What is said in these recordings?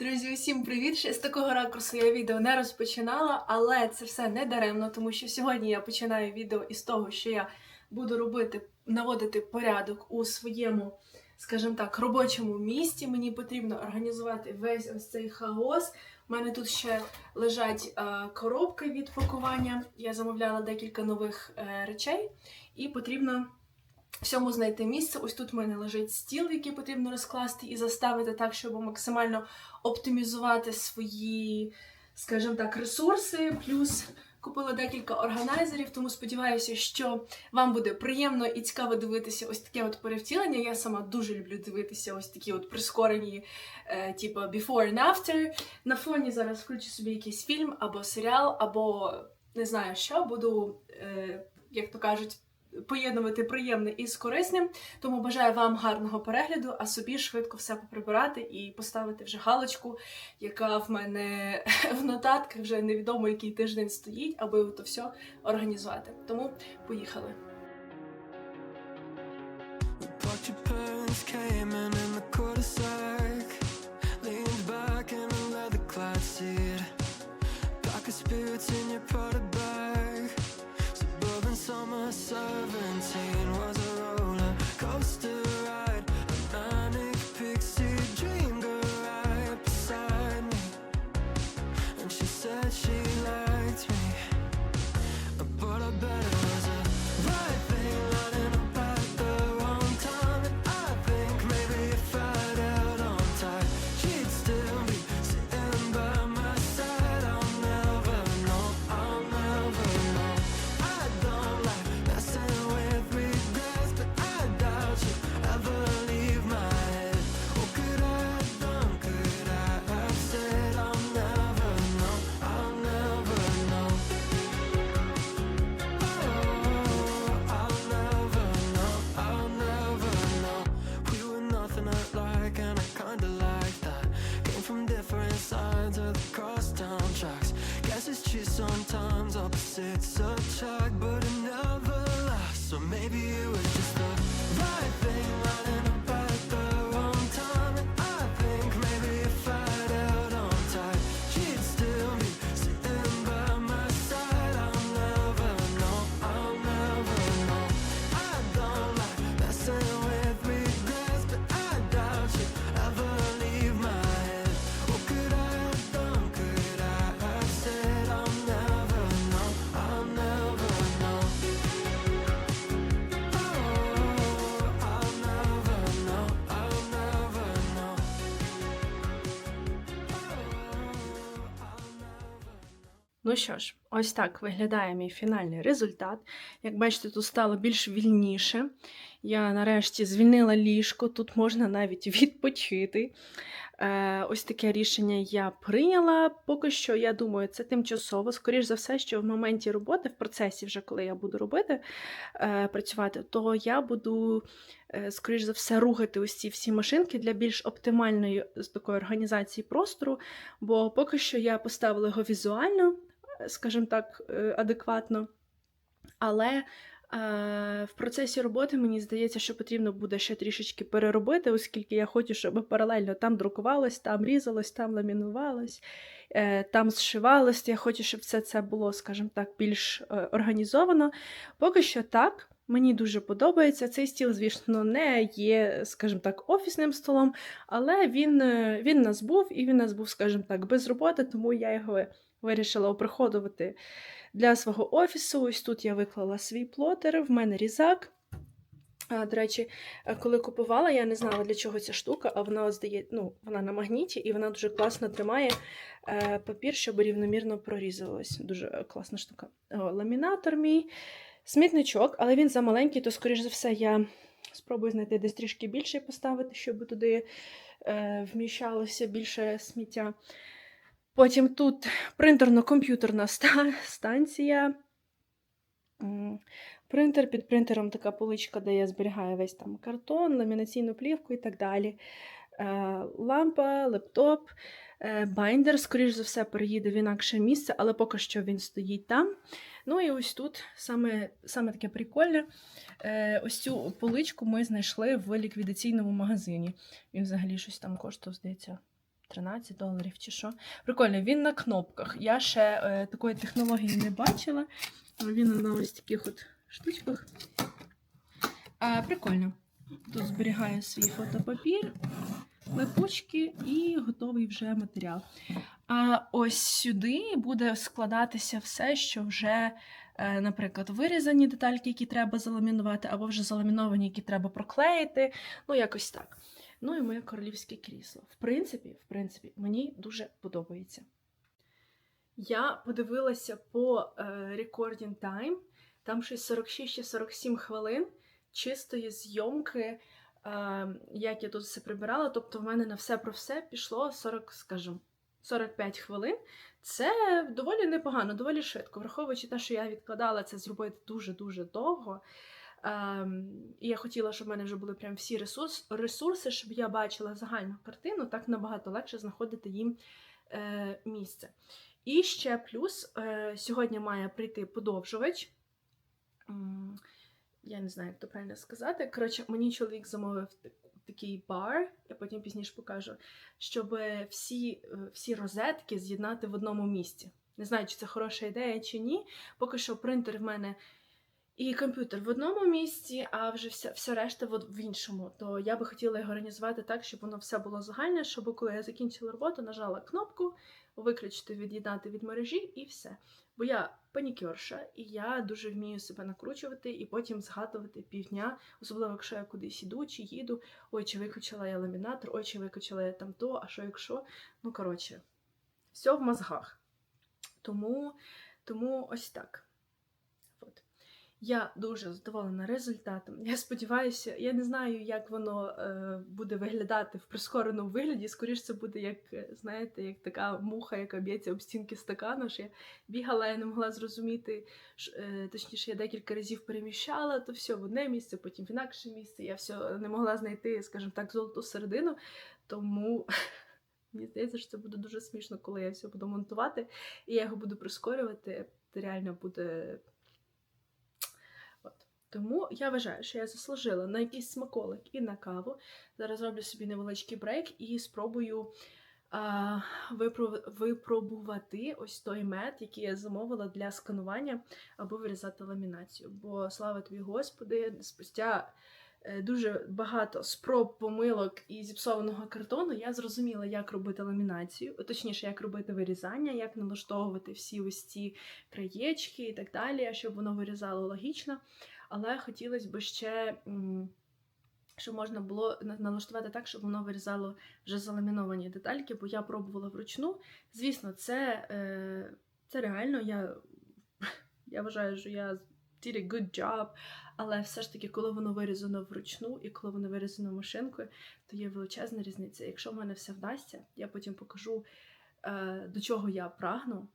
Друзі, усім привіт! Ще з такого ракурсу я відео не розпочинала, але це все не даремно, тому що сьогодні я починаю відео із того, що я буду робити, наводити порядок у своєму, скажімо так, робочому місці. Мені потрібно організувати весь ось цей хаос. У мене тут ще лежать е, коробки від пакування. Я замовляла декілька нових е, речей, і потрібно всьому знайти місце. Ось тут в мене лежить стіл, який потрібно розкласти і заставити так, щоб максимально оптимізувати свої, скажімо так, ресурси. Плюс купила декілька органайзерів, тому сподіваюся, що вам буде приємно і цікаво дивитися ось таке от перевтілення. Я сама дуже люблю дивитися ось такі от прискорені, е, типу before and after. На фоні зараз включу собі якийсь фільм або серіал, або не знаю що, буду, е, як то кажуть, поєднувати приємне із корисним. Тому бажаю вам гарного перегляду, а собі швидко все поприбирати і поставити вже галочку, яка в мене в нотатках вже невідомо який тиждень стоїть, аби то все організувати. Тому поїхали. Came in in the cul-de-sac to Ну що ж, ось так виглядає мій фінальний результат. Як бачите, тут стало більш вільніше. Я нарешті звільнила ліжко, тут можна навіть відпочити. Е, ось таке рішення я прийняла. Поки що, я думаю, це тимчасово. Скоріш за все, що в моменті роботи, в процесі, вже коли я буду робити, е, працювати, то я буду, е, скоріш за все, рухати ось ці всі машинки для більш оптимальної такої організації простору. Бо поки що я поставила його візуально, скажімо так, е, адекватно. Але е, в процесі роботи мені здається, що потрібно буде ще трішечки переробити, оскільки я хочу, щоб паралельно там друкувалось, там різалось, там ламінувалось, е, там зшивалось. Я хочу, щоб все це було, скажімо так, більш організовано. Поки що так. Мені дуже подобається. Цей стіл, звісно, не є, скажімо так, офісним столом, але він, він нас був, і він нас був, скажімо так, без роботи, тому я його вирішила оприходувати для свого офісу. Ось тут я виклала свій плотер, в мене різак. До речі, е, коли купувала, я не знала, для чого ця штука, а вона здає, ну, вона на магніті і вона дуже класно тримає е, папір, щоб рівномірно прорізувалось. Дуже е, класна штука. О, ламінатор мій, смітничок, але він замаленький, то, скоріш за все, я спробую знайти десь трішки більше поставити, щоб туди е, вміщалося більше сміття. Потім тут принтерно-комп'ютерна ста- станція. Принтер під принтером така поличка, де я зберігаю весь там картон, ламінаційну плівку і так далі. Е, Лампа, лептоп, е, байндер, скоріш за все, переїде в інакше місце, але поки що він стоїть там. Ну і ось тут саме, саме таке прикольне. Е, Ось цю поличку ми знайшли в ліквідаційному магазині. Він взагалі щось там коштував, здається, 13 доларів чи що. Прикольно, він на кнопках. Я ще е, такої технології не бачила. Він на ось таких от штучках. А, прикольно. Тут зберігаю свій фотопапір, липучки і готовий вже матеріал. А ось сюди буде складатися все, що вже, е, наприклад, вирізані детальки, які треба заламінувати, або вже заламіновані, які треба проклеїти. Ну, якось так. Ну і моє королівське крісло. В принципі, в принципі, мені дуже подобається. Я подивилася по е, Recording Time, там щось 46 чи 47 хвилин чистої зйомки, е, як я тут все прибирала. Тобто, в мене на все про все пішло 40, скажімо, 45 хвилин. Це доволі непогано, доволі швидко, враховуючи те, що я відкладала це зробити дуже-дуже довго. Ем, і я хотіла, щоб в мене вже були прям всі ресурс, ресурси, щоб я бачила загальну картину, так набагато легше знаходити їм е, місце. І ще плюс е, сьогодні має прийти подовжувач. Я не знаю, як то правильно сказати. Коротше, мені чоловік замовив такий бар, я потім пізніше покажу, щоб всі, е, всі розетки з'єднати в одному місці. Не знаю, чи це хороша ідея чи ні. Поки що принтер в мене і комп'ютер в одному місці, а вже вся, вся решта в, іншому. То я би хотіла його організувати так, щоб воно все було загальне, щоб коли я закінчила роботу, нажала кнопку, виключити, від'єднати від мережі і все. Бо я панікерша, і я дуже вмію себе накручувати і потім згадувати півдня, особливо якщо я кудись іду чи їду. Ой, чи виключила я ламінатор, ой, чи виключила я там то, а що якщо. Ну, коротше, все в мозгах. Тому, тому ось так. Я дуже задоволена результатом. Я сподіваюся, я не знаю, як воно е, буде виглядати в прискореному вигляді. Скоріше це буде як, е, знаєте, як така муха, яка б'ється об стінки стакану. Що я бігала, я не могла зрозуміти. ш- е, точніше, я декілька разів переміщала то все в одне місце, потім в інакше місце. Я все не могла знайти, скажімо так, золоту середину. Тому мені здається, що це буде дуже смішно, коли я все буду монтувати, і я його буду прискорювати. Це реально буде. Тому я вважаю, що я заслужила на якийсь смаколик і на каву. Зараз роблю собі невеличкий брейк і спробую а, випробувати ось той мед, який я замовила для сканування або вирізати ламінацію. Бо слава тобі, Господи, спустя е, дуже багато спроб помилок і зіпсованого картону, я зрозуміла, як робити ламінацію, точніше, як робити вирізання, як налаштовувати всі ось ці краєчки і так далі, щоб воно вирізало логічно. Але хотілося б ще, щоб можна було налаштувати так, щоб воно вирізало вже заламіновані детальки, бо я пробувала вручну. Звісно, це, е, це реально. Я, я вважаю, що я did a good job, але все ж таки, коли воно вирізано вручну і коли воно вирізано машинкою, то є величезна різниця. Якщо в мене все вдасться, я потім покажу, е, до чого я прагну.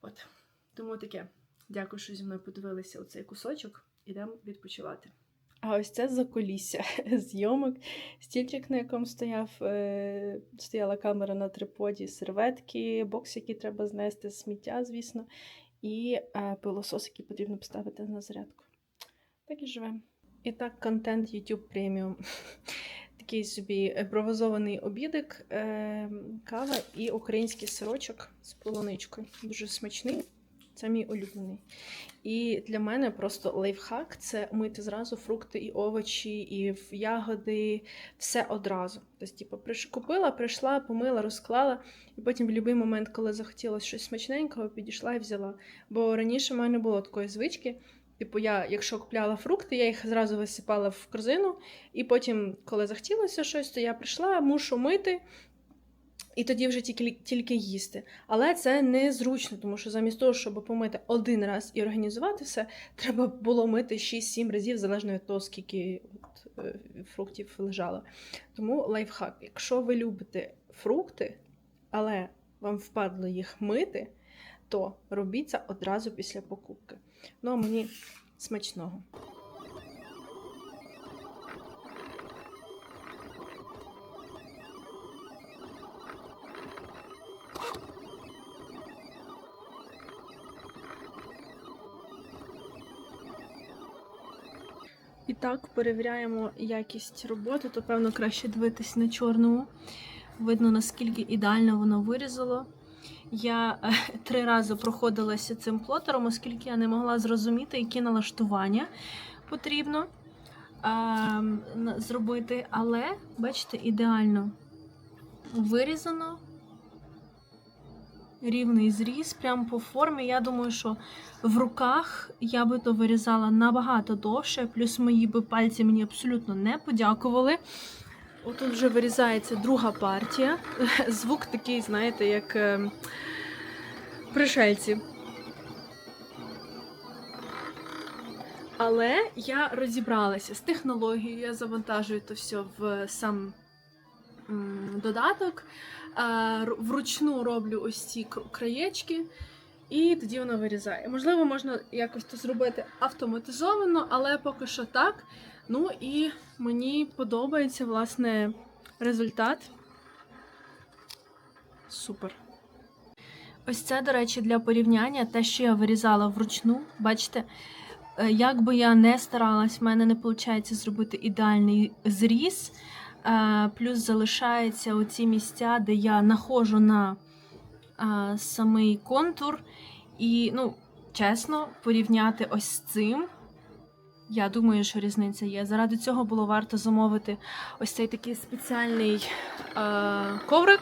От. Тому таке. Дякую, що зі мною подивилися оцей кусочок. Ідемо відпочивати. А ось це закулісся зйомок. Стільчик, на якому стояв, е, стояла камера на триподі, серветки, бокс, який треба знести, сміття, звісно, і е, пилосос, який потрібно поставити на зарядку. Так і живемо. І так, контент YouTube Premium. Такий собі імпровизований обідик, е, кава і український сирочок з полуничкою. Дуже смачний. Це мій улюблений. І для мене просто лайфхак це мити зразу фрукти і овочі, і ягоди, все одразу. Тобто, типу, купила, прийшла, помила, розклала, і потім в будь-який момент, коли захотілося щось смачненького, підійшла і взяла. Бо раніше в мене не було такої звички. Типу, я, якщо купляла фрукти, я їх зразу висипала в корзину, і потім, коли захотілося щось, то я прийшла, мушу мити. І тоді вже тільки, тільки їсти. Але це незручно, тому що замість того, щоб помити один раз і організувати все, треба було мити 6-7 разів, залежно від того, скільки от, е, фруктів лежало. Тому лайфхак, якщо ви любите фрукти, але вам впадло їх мити, то робіть це одразу після покупки. Ну а мені смачного. І так, перевіряємо якість роботи, то певно краще дивитись на чорному. Видно, наскільки ідеально воно вирізало. Я е, три рази проходилася цим плотером, оскільки я не могла зрозуміти, які налаштування потрібно е, зробити. Але, бачите, ідеально вирізано. Рівний зріз, прямо по формі. Я думаю, що в руках я би то вирізала набагато довше, плюс мої би пальці мені абсолютно не подякували. Отут вже вирізається друга партія. Звук такий, знаєте, як е, пришельці. Але я розібралася з технологією, я завантажую то все в сам м, додаток. Вручну роблю ось ці краєчки, і тоді воно вирізає. Можливо, можна якось це зробити автоматизовано, але поки що так. Ну і мені подобається власне результат. Супер. Ось це, до речі, для порівняння те, що я вирізала вручну. Бачите, е, як би я не старалась, в мене не виходить зробити ідеальний зріз. Плюс залишаються оці місця, де я нахожу на самий контур. І, ну, чесно, порівняти ось з цим. Я думаю, що різниця є. Заради цього було варто замовити ось цей такий спеціальний е, коврик,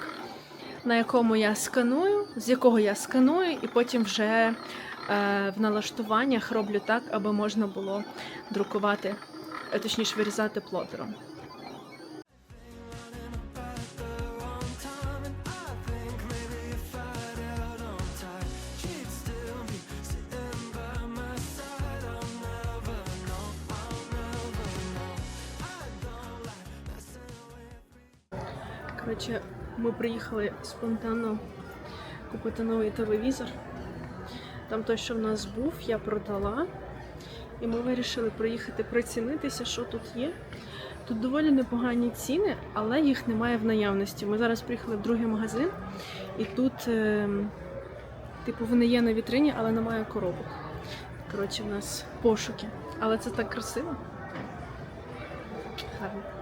на якому я сканую, з якого я сканую, і потім вже е, в налаштуваннях роблю так, аби можна було друкувати, е, точніше вирізати плотером. Коротше, ми приїхали спонтанно купити новий телевізор. Там той, що в нас був, я продала. І ми вирішили приїхати прицінитися, що тут є. Тут доволі непогані ціни, але їх немає в наявності. Ми зараз приїхали в другий магазин, і тут, е, типу, вони є на вітрині, але немає коробок. Коротше, в нас пошуки. Але це так красиво. Гарно.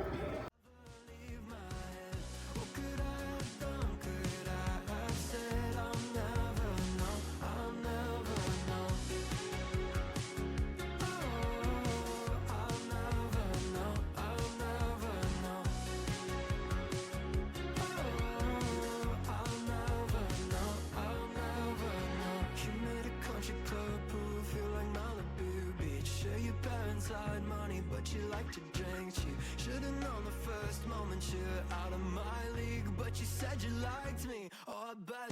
But you said you liked me. Oh, I bet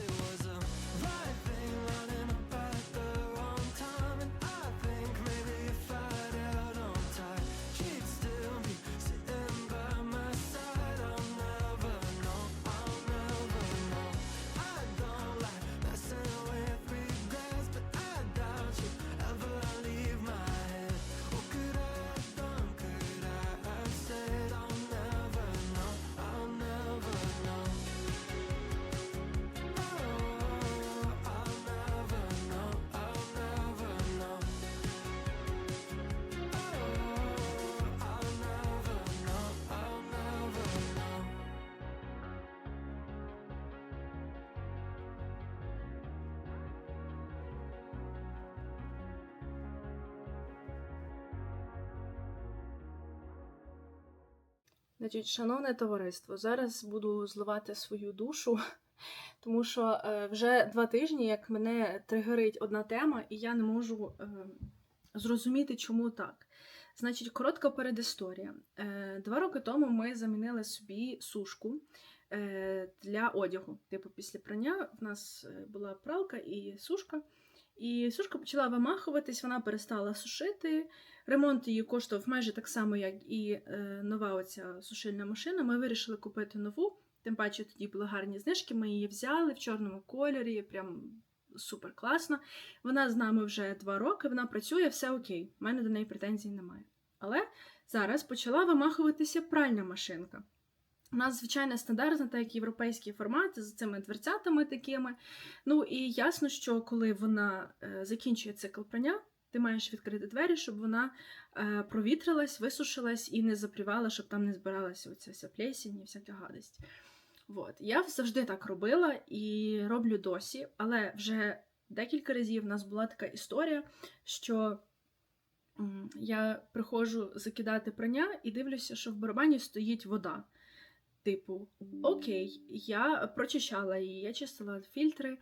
Значить, шановне товариство, зараз буду зливати свою душу, тому що е, вже два тижні, як мене тригерить одна тема, і я не можу е, зрозуміти, чому так. Значить, коротка передісторія. Е, два роки тому ми замінили собі сушку для одягу. Типу, після прання в нас була пралка і сушка. І сушка почала вимахуватись, вона перестала сушити. Ремонт її коштував майже так само, як і е, нова оця сушильна машина. Ми вирішили купити нову. Тим паче тоді були гарні знижки. Ми її взяли в чорному кольорі, прям супер класно. Вона з нами вже два роки, вона працює, все окей. У мене до неї претензій немає. Але зараз почала вимахуватися пральна машинка. У нас, звичайно, стандартна, так як європейський формат з цими дверцятами такими. Ну і ясно, що коли вона е, закінчує цикл прання, ти маєш відкрити двері, щоб вона е, провітрилась, висушилась і не запрівала, щоб там не збиралася оця вся плесінь і всяка гадость. От. Я завжди так робила і роблю досі, але вже декілька разів в нас була така історія, що я приходжу закидати прання і дивлюся, що в барабані стоїть вода. Типу, окей, я прочищала її, я чистила фільтри,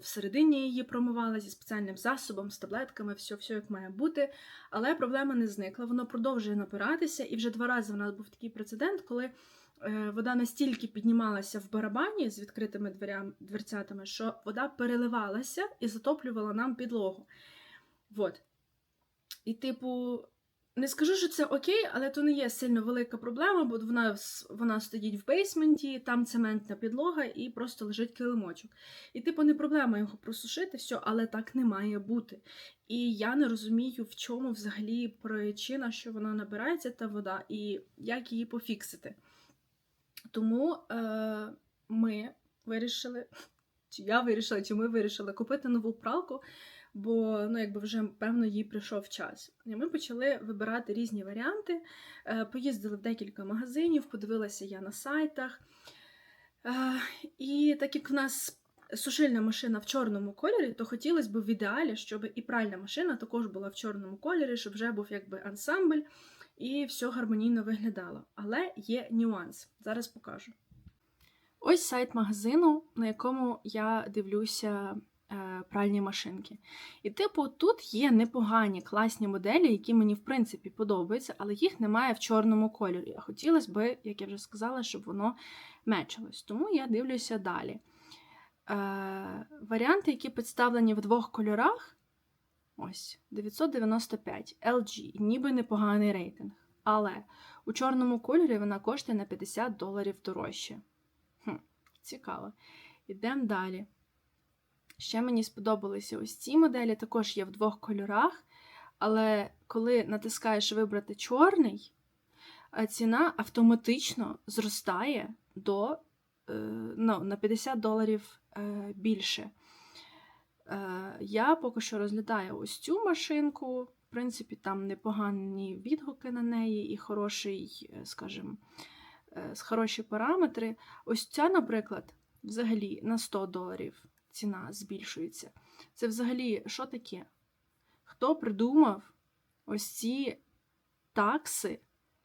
всередині її промивала зі спеціальним засобом, з таблетками, все, все як має бути. Але проблема не зникла, воно продовжує напиратися, і вже два рази в нас був такий прецедент, коли е, вода настільки піднімалася в барабані з відкритими дверям, дверцятами, що вода переливалася і затоплювала нам підлогу. Вот. І, типу, не скажу, що це окей, але то не є сильно велика проблема, бо вона, вона стоїть в бейсменті, там цементна підлога і просто лежить килимочок. І, типу, не проблема його просушити, все, але так не має бути. І я не розумію, в чому взагалі причина, що вона набирається, та вода, і як її пофіксити. Тому е, ми вирішили, чи я вирішила, чи ми вирішили купити нову пралку, бо ну, якби вже певно їй прийшов час. І ми почали вибирати різні варіанти. Е, поїздили в декілька магазинів, подивилася я на сайтах. Е, і так як в нас сушильна машина в чорному кольорі, то хотілося б в ідеалі, щоб і пральна машина також була в чорному кольорі, щоб вже був якби ансамбль і все гармонійно виглядало. Але є нюанс. Зараз покажу. Ось сайт магазину, на якому я дивлюся пральні машинки. І, типу, тут є непогані класні моделі, які мені, в принципі, подобаються, але їх немає в чорному кольорі. А хотілося б, як я вже сказала, щоб воно мечилось. Тому я дивлюся далі. Е, варіанти, які представлені в двох кольорах. Ось 995 LG, ніби непоганий рейтинг. Але у чорному кольорі вона коштує на 50 доларів дорожче. Хм, цікаво. Ідемо далі. Ще мені сподобалися ось ці моделі, також є в двох кольорах. Але коли натискаєш вибрати чорний, ціна автоматично зростає до е, ну, на 50 доларів е, більше. Е, Я поки що розглядаю ось цю машинку. В принципі, там непогані відгуки на неї і хороший, е, скажімо, е, хороші параметри. Ось ця, наприклад, взагалі на 100 доларів ціна збільшується. Це взагалі що таке? Хто придумав ось ці такси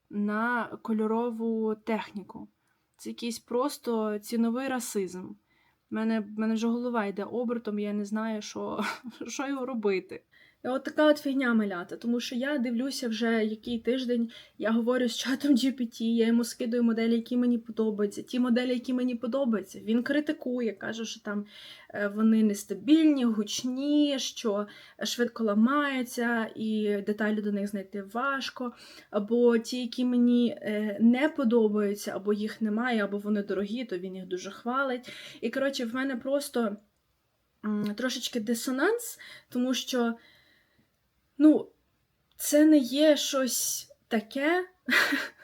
на кольорову техніку? Це якийсь просто ціновий расизм. У мене, мене вже голова йде обертом, я не знаю, що, що його робити. І от така от фігня малята, тому що я дивлюся вже який тиждень, я говорю з чатом GPT, я йому скидаю моделі, які мені подобаються. Ті моделі, які мені подобаються, він критикує, каже, що там е, вони нестабільні, гучні, що швидко ламаються, і деталі до них знайти важко. Або ті, які мені е, не подобаються, або їх немає, або вони дорогі, то він їх дуже хвалить. І коротше, в мене просто трошечки дисонанс, тому що ну, це не є щось таке,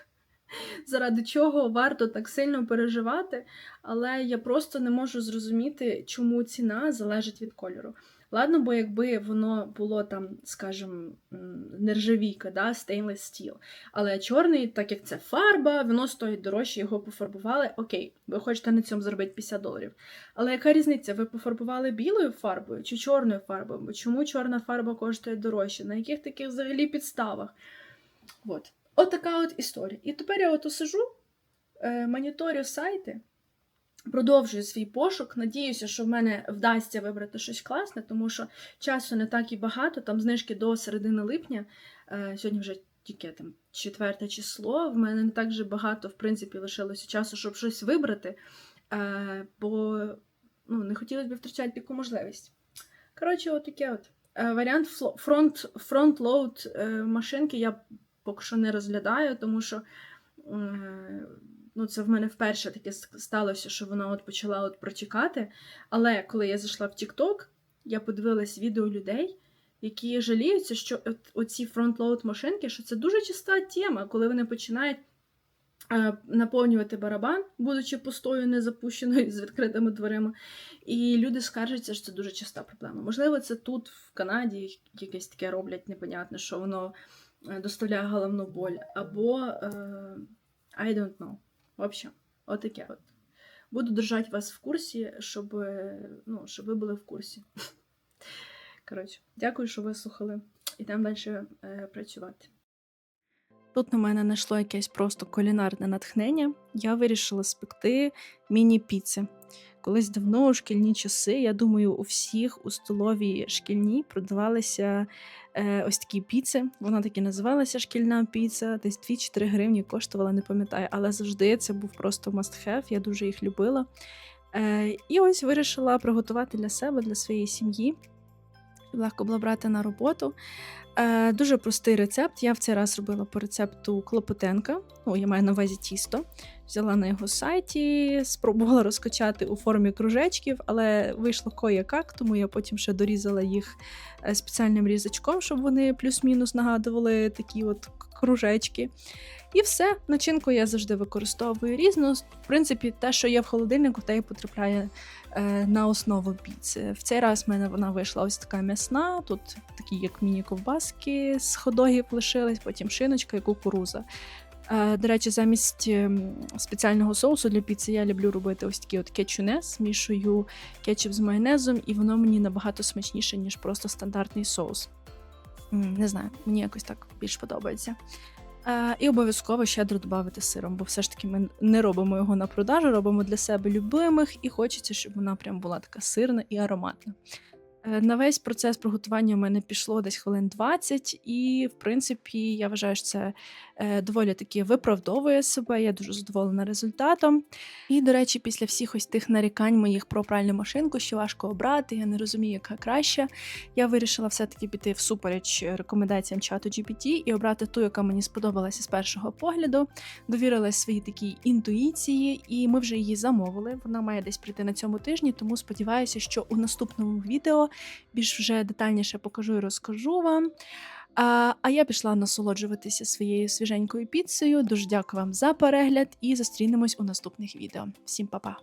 заради чого варто так сильно переживати, але я просто не можу зрозуміти, чому ціна залежить від кольору. Ладно, бо якби воно було там, скажімо, нержавійка, да, stainless steel. Але чорний, так як це фарба, воно стоїть дорожче, його пофарбували. Окей, ви хочете на цьому заробити 50 доларів. Але яка різниця? Ви пофарбували білою фарбою чи чорною фарбою? Бо Чому чорна фарба коштує дорожче? На яких таких взагалі підставах? От така от історія. І тепер я от сижу, е, моніторю сайти, продовжую свій пошук. Надіюся, що в мене вдасться вибрати щось класне, тому що часу не так і багато, там знижки до середини липня. Е, сьогодні вже тільки там четверте число. В мене не так же багато, в принципі, лишилося часу, щоб щось вибрати. Е, бо ну, не хотілося б втрачати таку можливість. Коротше, отаке от. Е, Варіант фронт, фронт-лоуд машинки я поки що не розглядаю, тому що ну, це в мене вперше таке сталося, що вона от почала от протікати. Але коли я зайшла в TikTok, я подивилась відео людей, які жаліються, що от, оці фронт-лоуд машинки, що це дуже часта тема, коли вони починають е, наповнювати барабан, будучи пустою, незапущеною з відкритими дверима. І люди скаржаться, що це дуже часта проблема. Можливо, це тут, в Канаді, якесь таке роблять непонятне, що воно е, доставляє головну боль. Або е, I don't know. В общем, отаке от. Буду держати вас в курсі, щоб, ну, щоб ви були в курсі. Коротше, дякую, що ви слухали. Ідемо далі е, працювати. Тут на мене знайшло якесь просто кулінарне натхнення. Я вирішила спекти міні-піци. Колись давно у шкільні часи, я думаю, у всіх у столовій шкільній продавалися е, ось такі піци. Вона так і називалася шкільна піца, десь 2-3 гривні коштувала, не пам'ятаю, але завжди це був просто must have, я дуже їх любила. Е, і ось вирішила приготувати для себе, для своєї сім'ї. Легко було брати на роботу. Е, дуже простий рецепт. Я в цей раз робила по рецепту Клопотенка. Ну, я маю на увазі тісто. Взяла на його сайті, спробувала розкачати у формі кружечків, але вийшло кояк, тому я потім ще дорізала їх е, спеціальним різачком, щоб вони плюс-мінус нагадували такі от кружечки. І все, начинку я завжди використовую різну. В принципі, те, що є в холодильнику, те і потрапляє е, на основу піци. В цей раз в мене вона вийшла ось така м'ясна, тут такі як міні-ковбаски з ходогів лишились, потім шиночка і кукуруза. Е, До речі, замість ем, спеціального соусу для піци я люблю робити ось такі от кетчуне, змішую кетчуп з майонезом, і воно мені набагато смачніше, ніж просто стандартний соус. Не знаю, мені якось так більш подобається. Е, І обов'язково щедро додати сиром, бо все ж таки ми не робимо його на продажу, робимо для себе любимих, і хочеться, щоб вона прям була така сирна і ароматна. Е, На весь процес приготування в мене пішло десь хвилин 20, і, в принципі, я вважаю, що це е, доволі таки виправдовує себе. Я дуже задоволена результатом. І, до речі, після всіх ось тих нарікань моїх про пральну машинку, що важко обрати, я не розумію, яка краща. Я вирішила все-таки піти всупереч рекомендаціям чату GPT і обрати ту, яка мені сподобалася з першого погляду. Довірилась своїй такій інтуїції, і ми вже її замовили. Вона має десь прийти на цьому тижні, тому сподіваюся, що у наступному відео більш вже детальніше покажу і розкажу вам. А, я пішла насолоджуватися своєю свіженькою піцею. Дуже дякую вам за перегляд і зустрінемось у наступних відео. Всім па-па!